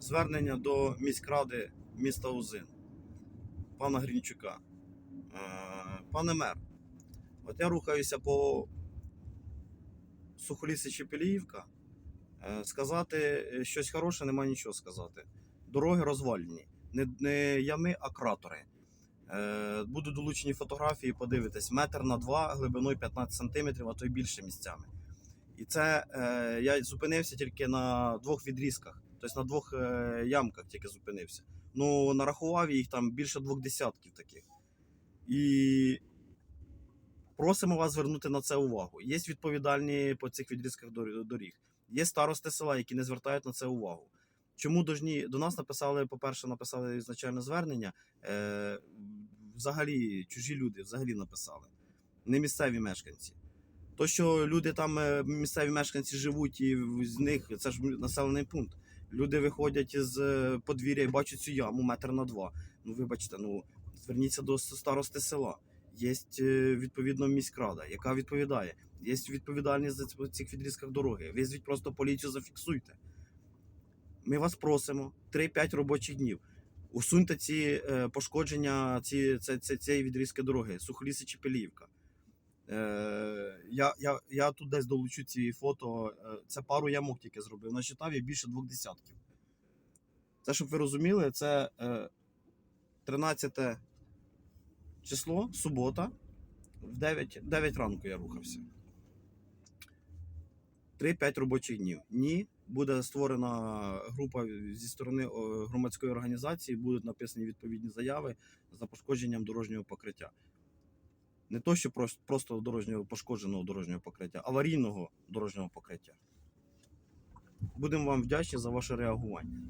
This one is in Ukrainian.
звернення до міськради міста Узин, пана Грінчука. Е, Пане мер, от я рухаюся по Сухолісі Чепеліївка. Е, Сказати е, щось хороше, нема нічого сказати. Дороги розвалені. Не, не ями, а кратери. Будуть долучені фотографії, подивитись, метр на два, глибиною 15 сантиметрів, а то й більше місцями. І це я зупинився тільки на двох відрізках, тобто на двох е, ямках тільки зупинився. Ну, нарахував їх там більше двох десятків таких. І просимо вас звернути на це увагу. Є відповідальні по цих відрізках дор- доріг. Є старости села, які не звертають на це увагу. Чому дожні до нас написали, по-перше, написали ізначальне звернення. Е, взагалі, чужі люди взагалі написали, не місцеві мешканці. То, що люди там, е, місцеві мешканці живуть, і з них це ж населений пункт. Люди виходять з е, подвір'я і бачать цю яму метр на два. Ну, вибачте, ну зверніться до старости села. Є е, відповідно міськрада, яка відповідає. Є відповідальність за цих відрізках дороги. Визвіть просто поліцію, зафіксуйте. Ми вас просимо 3-5 робочих днів. Усуньте ці е, пошкодження, ці, це, це, цієї відрізки дороги, Сухоліси Чепелівка. Е, я, я, я тут десь долучу ці фото. Е, це пару ямок тільки зробив. Насчитав я більше двох десятків. Це, щоб ви розуміли, це е, 13 число, субота, в 9, 9 ранку я рухався. 3-5 робочих днів. Ні, буде створена група зі сторони громадської організації, будуть написані відповідні заяви за пошкодженням дорожнього покриття. Не то, що прос- просто дорожнього пошкодженого дорожнього покриття, аварійного дорожнього покриття. Будемо вам вдячні за ваше реагування.